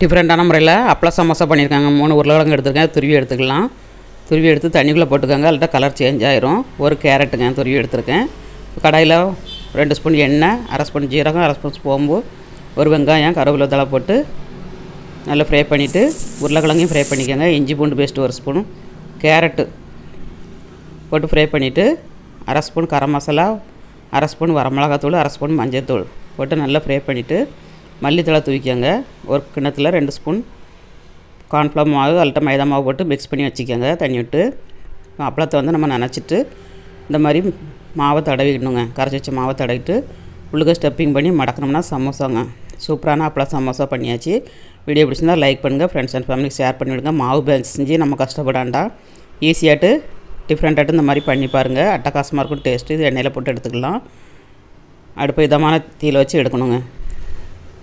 டிஃப்ரெண்ட்டான முறையில் அப்பளம் சமோசா பண்ணியிருக்காங்க. மூணு உருளைக்கிழங்கு எடுத்துருக்கேன். துருவி எடுத்துக்கலாம். துருவி எடுத்து தண்ணிக்குள்ளே போட்டுக்கோங்க. அல்லட்டா கலர் சேஞ்ச் ஆயிரும். ஒரு கேரட்டுங்க துருவி எடுத்துருக்கேன். கடாயில் ரெண்டு ஸ்பூன் எண்ணெய் அரை ஸ்பூன் ஜீரகம் அரை ஸ்பூன் சோம்பு ஒரு வெங்காயம் கருவேப்பிலை தலை போட்டு நல்லா ஃப்ரை பண்ணிவிட்டு உருளைக்கிழங்கையும் ஃப்ரை பண்ணிக்கோங்க. இஞ்சி பூண்டு பேஸ்ட்டு ஒரு ஸ்பூன் கேரட்டு போட்டு ஃப்ரை பண்ணிவிட்டு அரை ஸ்பூன் கரம் மசாலா அரை ஸ்பூன் வரமிளகாத்தூள் அரை ஸ்பூன் மஞ்சள்தூள் போட்டு நல்லா ஃப்ரை பண்ணிவிட்டு மல்லித்தழை தூக்கிக்கோங்க ஒரு கிண்ணத்தில் ரெண்டு ஸ்பூன் கார்ன்ஃப்ளவர் மாவு அல்லட்ட மைதா மாவு போட்டு மிக்ஸ் பண்ணி வச்சுக்கோங்க தண்ணி விட்டு. அப்பளத்தை வந்து நம்ம நினச்சிட்டு இந்த மாதிரி மாவை தடவிக்கணுங்க. கரைச்சி வச்ச மாவை தடவிட்டு உள்ளுக்க ஸ்டெப்பிங் பண்ணி மடக்கணும்னா சமோசாங்க. சூப்பரான அப்பளம் சமோசா பண்ணியாச்சு. வீடியோ பிடிச்சிருந்தால் லைக் பண்ணுங்கள் ஃப்ரெண்ட்ஸ் அண்ட் ஃபேமிலிக்கு ஷேர் பண்ணிவிடுங்க மாவு பேங்க் செஞ்சு நம்ம கஷ்டப்படாண்டா. ஈஸியாகிட்டு டிஃப்ரெண்ட்டாகிட்டு இந்த மாதிரி பண்ணி பாருங்கள் அட்டகாசமாக இருக்கும் டேஸ்ட்டு இது எண்ணெயில் போட்டு எடுத்துக்கலாம். அடுப்பு இதமான தீயில் வச்சு எடுக்கணுங்க.